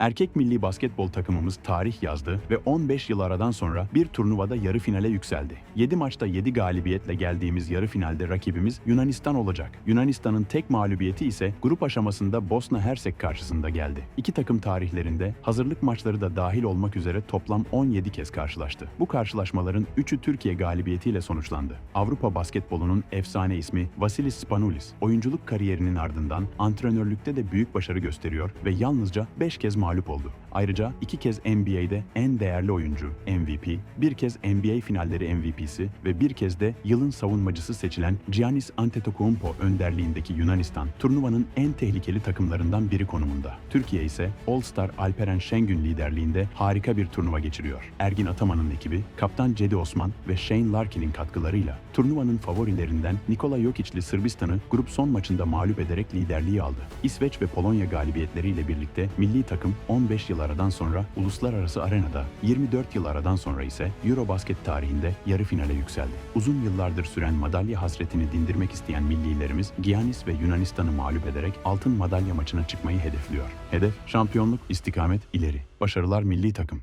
Erkek milli basketbol takımımız tarih yazdı ve 15 yıl aradan sonra bir turnuvada yarı finale yükseldi. 7 maçta 7 galibiyetle geldiğimiz yarı finalde rakibimiz Yunanistan olacak. Yunanistan'ın tek mağlubiyeti ise grup aşamasında Bosna Hersek karşısında geldi. İki takım tarihlerinde hazırlık maçları da dahil olmak üzere toplam 17 kez karşılaştı. Bu karşılaşmaların 3'ü Türkiye galibiyetiyle sonuçlandı. Avrupa basketbolunun efsane ismi Vasilis Spanoulis, oyunculuk kariyerinin ardından antrenörlükte de büyük başarı gösteriyor ve yalnızca 5 kez mağlup oldu. Ayrıca iki kez NBA'de en değerli oyuncu MVP, bir kez NBA finalleri MVP'si ve bir kez de yılın savunmacısı seçilen Giannis Antetokounmpo önderliğindeki Yunanistan, turnuvanın en tehlikeli takımlarından biri konumunda. Türkiye ise All-Star Alperen Şengün liderliğinde harika bir turnuva geçiriyor. Ergin Ataman'ın ekibi, kaptan Cedi Osman ve Shane Larkin'in katkılarıyla turnuvanın favorilerinden Nikola Jokic'li Sırbistan'ı grup son maçında mağlup ederek liderliği aldı. İsveç ve Polonya galibiyetleriyle birlikte milli takım 15 yıl aradan sonra uluslararası arenada, 24 yıl aradan sonra ise Eurobasket tarihinde yarı finale yükseldi. Uzun yıllardır süren madalya hasretini dindirmek isteyen millilerimiz Giannis ve Yunanistan'ı mağlup ederek altın madalya maçına çıkmayı hedefliyor. Hedef şampiyonluk, istikamet, ileri. Başarılar milli takım.